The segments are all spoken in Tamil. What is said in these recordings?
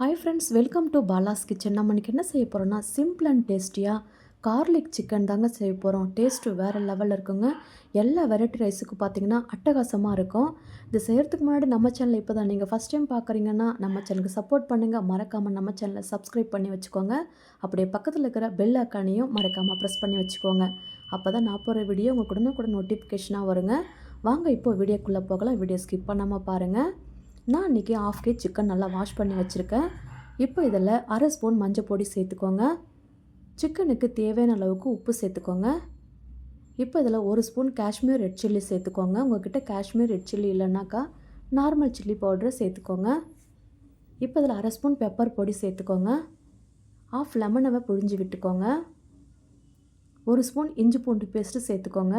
Hi friends welcome to Bala's kitchen நம்ம இன்றைக்கி என்ன செய்ய போகிறோம்னா சிம்பிள் அண்ட் டேஸ்டியாக கார்லிக் சிக்கன் தாங்க செய்ய போகிறோம் டேஸ்ட்டு வேறு லெவலில் இருக்குங்க. எல்லா வெரைட்டி ரைஸுக்கு பார்த்தீங்கன்னா அட்டகாசமாக இருக்கும். இது செய்கிறதுக்கு முன்னாடி நம்ம சேனல் இப்போ தான் நீங்கள் ஃபஸ்ட் டைம் பார்க்குறீங்கன்னா நம்ம சேனலுக்கு சப்போர்ட் பண்ணுங்கள் மறக்காமல் நம்ம சேனலை சப்ஸ்கிரைப் பண்ணி வச்சுக்கோங்க. அப்படியே பக்கத்தில் இருக்கிற பெல் அக்கானையும் மறக்காமல் ப்ரெஸ் பண்ணி வச்சுக்கோங்க. அப்போ தான் நான் போகிற வீடியோ உங்களுக்கு உடனே கூட நோட்டிஃபிகேஷனாக வருங்க. வாங்க இப்போ வீடியோக்குள்ளே போகலாம். வீடியோ ஸ்கிப் பண்ணாமல் பாருங்கள் நான் இன்றைக்கி ஆஃப் கே சிக்கன் நல்லா வாஷ் பண்ணி வச்சுருக்கேன். இப்போ இதில் அரை ஸ்பூன் மஞ்சள் பொடி சேர்த்துக்கோங்க. சிக்கனுக்கு தேவையான அளவுக்கு உப்பு சேர்த்துக்கோங்க. இப்போ இதில் ஒரு ஸ்பூன் காஷ்மீர் ரெட் சில்லி சேர்த்துக்கோங்க. உங்கள்கிட்ட காஷ்மீர் ரெட் சில்லி இல்லைனாக்கா நார்மல் சில்லி பவுடரை சேர்த்துக்கோங்க. இப்போ இதில் அரை ஸ்பூன் பெப்பர் பொடி சேர்த்துக்கோங்க. ஆஃப் லெமனவை புழிஞ்சு விட்டுக்கோங்க. ஒரு ஸ்பூன் இஞ்சி பூண்டு பேஸ்ட்டு சேர்த்துக்கோங்க.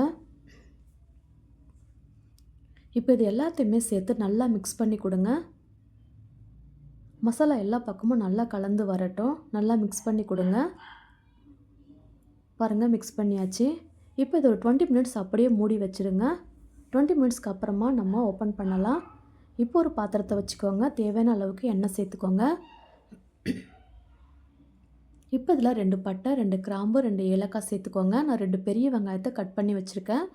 இப்போ இது எல்லாத்தையுமே சேர்த்து நல்லா மிக்ஸ் பண்ணி கொடுங்க. மசாலா எல்லா பக்கமும் நல்லா கலந்து வரட்டும். நல்லா மிக்ஸ் பண்ணி கொடுங்க. பாருங்கள் மிக்ஸ் பண்ணியாச்சு. இப்போ இது ஒரு டுவெண்ட்டி மினிட்ஸ் அப்படியே மூடி வச்சுருங்க. டுவெண்ட்டி மினிட்ஸ்க்கு அப்புறமா நம்ம ஓப்பன் பண்ணலாம். இப்போ ஒரு பாத்திரத்தை வச்சுக்கோங்க. தேவையான அளவுக்கு எண்ணெய் சேர்த்துக்கோங்க. இப்போ இதில் ரெண்டு பட்டை ரெண்டு கிராம்பு ரெண்டு ஏலக்காய் சேர்த்துக்கோங்க. நான் ரெண்டு பெரிய வெங்காயத்தை கட் பண்ணி வச்சுருக்கேன்.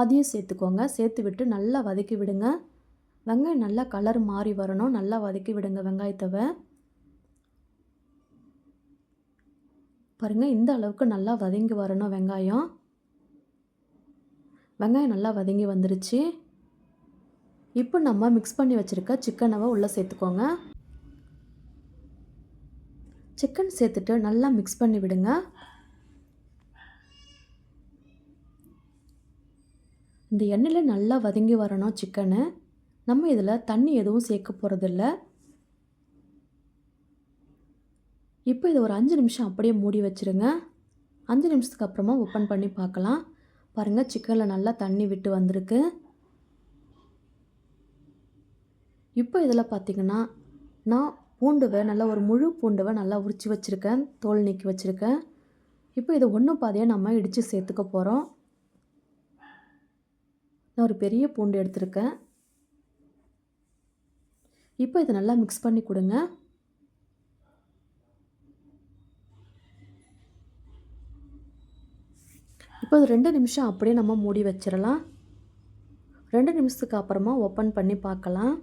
அதையும் சேர்த்துக்கோங்க. சேர்த்து விட்டு நல்லா வதக்கி விடுங்க. வெங்காயம் நல்லா கலர் மாறி வரணும். நல்லா வதக்கி விடுங்க வெங்காயத்தவை. பாருங்கள் இந்த அளவுக்கு நல்லா வதங்கி வரணும் வெங்காயம். வெங்காயம் நல்லா வதங்கி வந்துருச்சு. இப்போ நம்ம மிக்ஸ் பண்ணி வச்சுருக்க சிக்கனவை உள்ளே சேர்த்துக்கோங்க. சிக்கன் சேர்த்துட்டு நல்லா மிக்ஸ் பண்ணி விடுங்க. இந்த எண்ணெயில் நல்லா வதங்கி வரணும் சிக்கனு. நம்ம இதில் தண்ணி எதுவும் சேர்க்க போகிறதில்ல இப்போ இதை ஒரு அஞ்சு நிமிஷம் அப்படியே மூடி வச்சுருங்க. அஞ்சு நிமிஷத்துக்கு அப்புறமா ஓப்பன் பண்ணி பார்க்கலாம். பாருங்கள் சிக்கனில் நல்லா தண்ணி விட்டு வந்திருக்கு. இப்போ இதில் பார்த்திங்கன்னா நான் பூண்டுவை நல்லா ஒரு முழு பூண்டுவை நல்லா உரித்து வச்சுருக்கேன். தோல் நீக்கி வச்சுருக்கேன். இப்போ இதை ஒன்று பாதியாக நம்ம இடித்து சேர்த்துக்க போகிறோம் நான் ஒரு பெரிய பூண்டு எடுத்திருக்கேன். இப்போ இதை நல்லா மிக்ஸ் பண்ணி கொடுங்க. இப்போ இது ரெண்டு நிமிஷம் அப்படியே நம்ம மூடி வச்சிடலாம். ரெண்டு நிமிஷத்துக்கு அப்புறமா ஓப்பன் பண்ணி பார்க்கலாம்.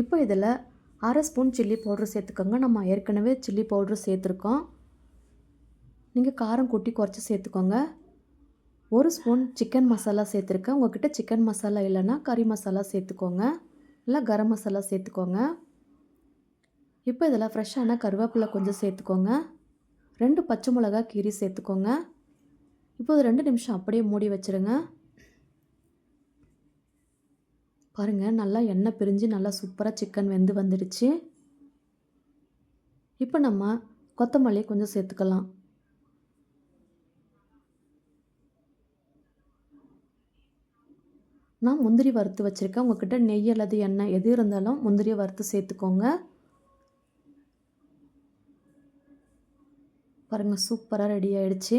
இப்போ இதில் அரை ஸ்பூன் சில்லி பவுட்ரு சேர்த்துக்கோங்க. நம்ம ஏற்கனவே சில்லி பவுட்ரு சேர்த்துருக்கோம். நீங்கள் காரம் கூட்டி குறைச்சி சேர்த்துக்கோங்க. ஒரு ஸ்பூன் சிக்கன் மசாலா சேர்த்துருக்கேன். உங்கள்கிட்ட சிக்கன் மசாலா இல்லைன்னா கறி மசாலா சேர்த்துக்கோங்க. இல்லை கரம் மசாலா சேர்த்துக்கோங்க. இப்போ இதில் ஃப்ரெஷ்ஷான கருவேப்பிலை கொஞ்சம் சேர்த்துக்கோங்க. ரெண்டு பச்சை மிளகா கீரி சேர்த்துக்கோங்க. இப்போ ஒரு ரெண்டு நிமிஷம் அப்படியே மூடி வச்சுருங்க. பாருங்கள் நல்லா எண்ணெய் பிரிஞ்சு நல்லா சூப்பராக சிக்கன் வெந்து வந்துடுச்சு. இப்போ நம்ம கொத்தமல்லி கொஞ்சம் சேர்த்துக்கலாம். நான் முந்திரி வறுத்து வச்சுருக்கேன். உங்ககிட்ட நெய் அல்லது எண்ணெய் எது இருந்தாலும் முந்திரியை வறுத்து சேர்த்துக்கோங்க. பாருங்கள் சூப்பராக ரெடி ஆகிடுச்சு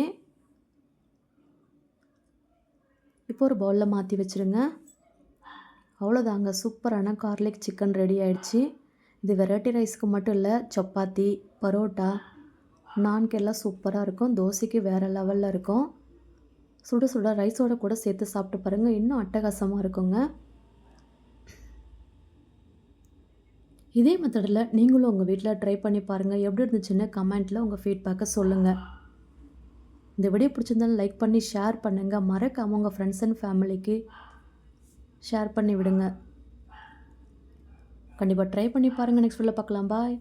இப்போ ஒரு பவுலில் மாற்றி வச்சுருங்க. அவ்வளோதாங்க சூப்பரான கார்லிக் சிக்கன் ரெடி ஆகிடுச்சு இது வெரைட்டி ரைஸ்க்கு மட்டும் இல்லை சப்பாத்தி பரோட்டா நான்கு எல்லாம் சூப்பராக இருக்கும். தோசைக்கு வேறு லெவலில் இருக்கும். சுட சுட ரைஸோட கூட சேர்த்து சாப்பிட்டு பாருங்கள் இன்னும் அட்டகாசமாக இருக்குங்க. இதே மெத்தடில் நீங்களும் உங்கள் வீட்டில் ட்ரை பண்ணி பாருங்கள் எப்படி இருந்துச்சுன்னு கமெண்ட்டில் உங்கள் ஃபீட்பேக்கை சொல்லுங்கள் இந்த வீடியோ பிடிச்சிருந்தாலும் லைக் பண்ணி ஷேர் பண்ணுங்கள் மறக்காமல் உங்கள் ஃப்ரெண்ட்ஸ் அண்ட் ஃபேமிலிக்கு ஷேர் பண்ணி விடுங்க. கண்டிப்பாக ட்ரை பண்ணி பாருங்கள் நெக்ஸ்ட் வீடியோவில் பார்க்கலாம். பாய்